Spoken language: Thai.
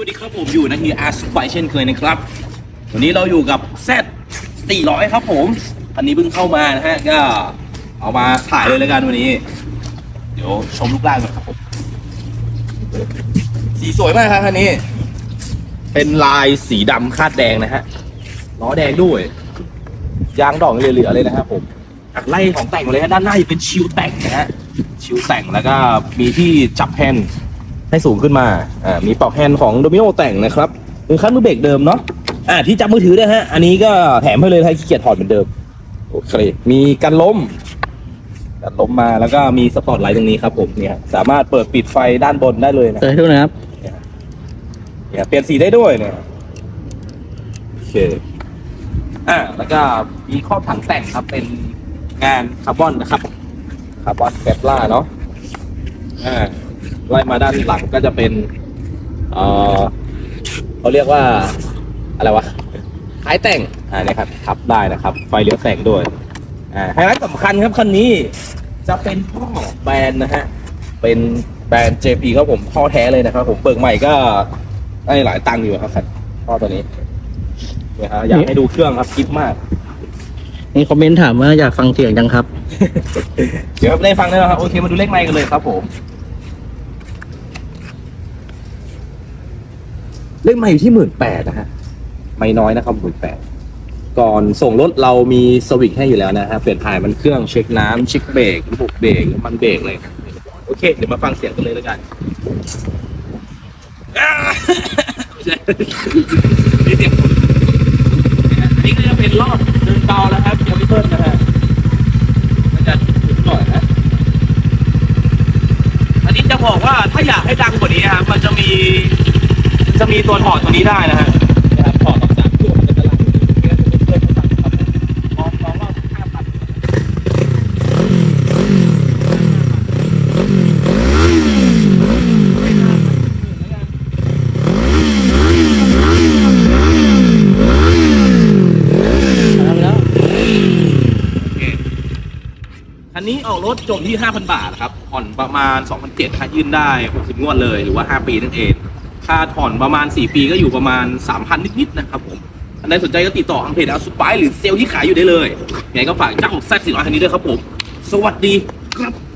วัสดีครับผมอยู่นะฮีอาร์สไปเช่นเคยนะครับ วันนี้เราอยู่กับ Z 400 ครับผม อันนี้เพิ่งเข้ามานะฮะ ก็เอามาถ่ายเลยแล้วกันวันนี้ เดี๋ยวชมลูกล่างก่อนครับผม สีสวยมากครับคันนี้ เป็นลายสีดำคาดแดงนะฮะ ล้อแดงด้วย ยางดอกเหลือๆเลยนะครับผมอะไล่ของแต่งเลยฮะด้านหน้าจะเป็นชิวแต่งนะฮะ ชิวแต่งแล้วก็มีที่จับแฮนด์ ให้สูงขึ้นมา อ่า มีปลอกแฮนด์ของโดมิโอแต่งนะครับเป็นคันมือเบรกเดิมเนาะ อ่า ที่จับมือถือด้วยฮะ อันนี้ก็แถมให้เลยให้ขี้เกียจถอดเหมือนเดิม โอเค มีกันล้ม กันล้มมาแล้วก็มีสปอตไลท์ตรงนี้ครับผม เนี่ย สามารถเปิดปิดไฟด้านบนได้เลยนะ เปิดให้ดูนะครับเนี่ยเปลี่ยนสีได้ด้วยเนี่ย โอเค อ่า แล้วก็มีข้อบถังแต่งครับ เป็นงานคาร์บอนนะครับ คาร์บอนแคปล่าเนาะ อ่า ไล่มาด้านหลังก็จะเป็นเอ่อเขาเรียกว่าอะไรวะท้ายแต่งอ่าเนี่ยครับทับได้นะครับ ไฟเลี้ยวแต่งด้วยอ่าไฮไลท์สำคัญครับคันนี้จะเป็นท่อแบรนด์นะฮะเป็นแบรนด์ JP ครับผมท่อแท้เลยนะครับ ผมเปิดใหม่ก็ได้หลายตังค์อยู่ครับคันท่อตัวนี้เนี่ยฮะอยากให้ดูเครื่องครับคลิปมากมีคอมเมนต์ถามว่าอยากฟังเสียงยังครับ เดี๋ยวได้ฟังได้แล้วครับโอเคมาดูเลขไมค์กันเลยครับผม เลขไมค์อยู่ที่หมื่นแปดนะฮะไม่น้อยนะครับหมื่นแปดก่อนส่งรถเรามีสวิตช์ให้อยู่แล้วนะฮะเปลี่ยนถ่ายมันเครื่องเช็คน้ำเช็คเบรกระบบเบรกน้ำมันเบรกเลยโอเค เดี๋ยวมาฟังเสียงกันเลยแล้วกันอ่า ไม่ใช่นี่เสียงผมอันนี้ก็จะเป็นรอบเดินเบาแล้วครับยังไม่เพิ่มนะฮะมันจะถึงหน่อยนะอันนี้จะบอกว่าถ้าอยากให้ดังกว่านี้ครับมันจะมี จะมีตัวถอดตัวนี้ได้นะฮะนะครับถอดออกจากตัวมันก็จะลั่นเพื่เพื่อนเขาษทับมองมองว่าห้าพันคันนี้ออกรถจบที่ 5,000 บาทครับผ่อนประมาณ 2,700ค่ายื่นได้ 60 งวดเลย หรือว่า 5 ปีนั่นเอง ค่าผ่อนประมาณ 4 ปีก็อยู่ประมาณ 3,000 นิดๆนะครับผมอันใดสนใจก็ติดต่อทางเพจอาสุปายหรือเซลล์ที่ขายอยู่ได้เลยยังไงก็ฝากเจ้าแซ่บสี่ร้อยคันนี้ด้วยครับผม สวัสดีครับ